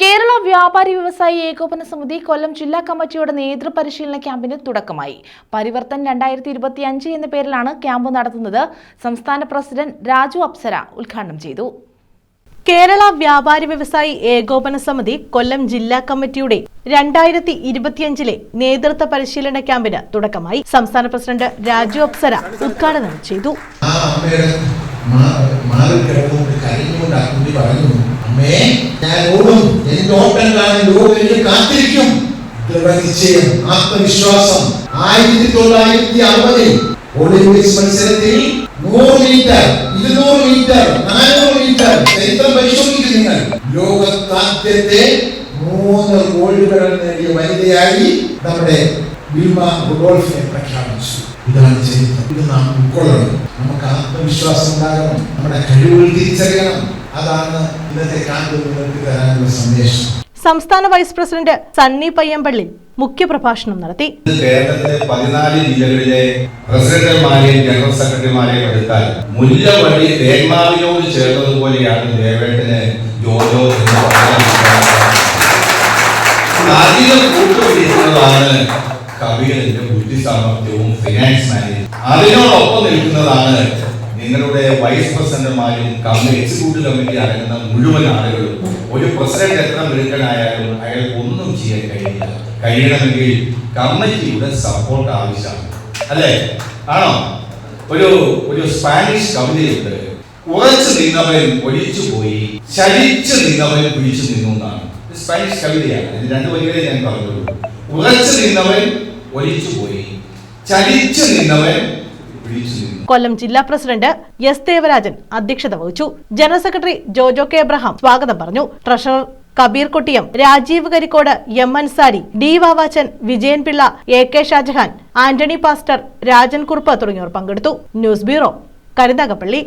കേരള വ്യാപാരി വ്യവസായി ഏകോപന സമിതി കൊല്ലം ജില്ലാ കമ്മിറ്റിയുടെ നേതൃപരിശീലന ക്യാമ്പിന് തുടക്കമായി. പരിവർത്തൻ രണ്ടായിരത്തി ഇരുപത്തി അഞ്ച് എന്ന പേരിലാണ് ക്യാമ്പ് നടത്തുന്നത്. സംസ്ഥാന പ്രസിഡന്റ് രാജു അപ്സര ഉദ്ഘാടനം ചെയ്തു. കേരള വ്യാപാരി വ്യവസായി ഏകോപന സമിതി കൊല്ലം ജില്ലാ കമ്മിറ്റിയുടെ രണ്ടായിരത്തി ഇരുപത്തിയഞ്ചിലെ നേതൃത്വ പരിശീലന ക്യാമ്പിന് തുടക്കമായി. സംസ്ഥാന പ്രസിഡന്റ് രാജു അപ്സര ഉദ്ഘാടനം ചെയ്തു. അമ്മേ ഞാൻ ഓടും. എനിക്ക് ഓട്ടം കാണാൻ ലോകം എനിക്ക് കാത്തിരിക്കും ദൃഢനിശ്ചയം ആത്മവിശ്വാസം. ആയിരത്തി തൊള്ളായിരത്തി അറുപതിൽ ഒളിമ്പിക്സ് മത്സരത്തിൽ നൂറ് മീറ്റർ ഇരുന്നൂറ് മീറ്റർ നാനൂറ് മീറ്റർ ചരിത്രം പരിശോധിക്കും നിങ്ങൾ. ലോകത്താദ്യത്തെ മൂന്ന് ഗോൾഡുകൾ നേടിയ വനിതയായി നമ്മുടെ വിൽമ റുഡോൾഫിനെ പ്രഖ്യാപിച്ചു. ഇതാണ് ചരിത്രം. ഇത് നാം ഉൾക്കൊള്ളണം. നമുക്ക് ആത്മവിശ്വാസം ഉണ്ടാകണം. നമ്മുടെ കഴിവുകൾ തിരിച്ചറിയണം. അതാണ് ഇന്നത്തെ കാലത്ത് നിങ്ങൾക്ക് തരാനുള്ള സന്ദേശം. സംസ്ഥാന വൈസ് പ്രസിഡന്റ് സണ്ണി പയ്യമ്പള്ളി മുഖ്യപ്രഭാഷണം നടത്തി. കേരളത്തിലെ പതിനാല് ജില്ലകളിലെ പ്രസിഡന്റുമാരെയും ജനറൽ സെക്രട്ടറിമാരെയും എടുത്താൽ മുല്ലപ്പള്ളി തേന്മാവിനോട് ചേർന്നതുപോലെയാണ് ദേവേട്ടന് ജോജോ എന്ന് അധികം കൂട്ടുപിടിക്കുന്നതാണ് കവികളിന്റെ ഫിനാൻസ് മാനേജ് അതിനോടൊപ്പം നിൽക്കുന്നതാണ് നിങ്ങളുടെ വൈസ് പ്രസിഡന്റുമാരും എക്സിക്യൂട്ടീവ് കമ്മിറ്റി അടങ്ങുന്ന മുഴുവൻ ആളുകളും ഒരു പ്രസിഡന്റ് എത്ര മിടുക്കനായാലും അയാൾക്ക് ഒന്നും ചെയ്യാൻ കഴിയില്ല. കഴിയണമെങ്കിൽ കമ്മിറ്റിയുടെ സപ്പോർട്ട് ആവശ്യമാണ്. അല്ലേ? ആണോ? ഒരു ഒരു സ്പാനിഷ് കവിതയുണ്ട് ഉറച്ചു നിന്നവൻ ഒഴിച്ചു പോയി ചലിച്ചു നിന്നവൻ പിടിച്ചു നിന്നു എന്നാണ്. സ്പാനിഷ് കവിതയാണ് ഇത് രണ്ടു വരികളെ ഞാൻ പറഞ്ഞുള്ളൂ. ഉറച്ചു നിന്നവൻ ഒഴിച്ചു പോയി ചലിച്ചു നിന്നവൻ പിടിച്ചു കൊല്ലം ജില്ലാ പ്രസിഡന്റ് എസ് ദേവരാജൻ അധ്യക്ഷത വഹിച്ചു. General secretary Jojo K Abraham സ്വാഗതം പറഞ്ഞു. Treasurer Kabeer Kottiyam Rajeev Karikode M Ansari D Vavachan Vijayan Pillai A K Shajahan Antony pastor Rajan Kurup തുടങ്ങിയവർ പങ്കെടുത്തു. News bureau Karunagappally.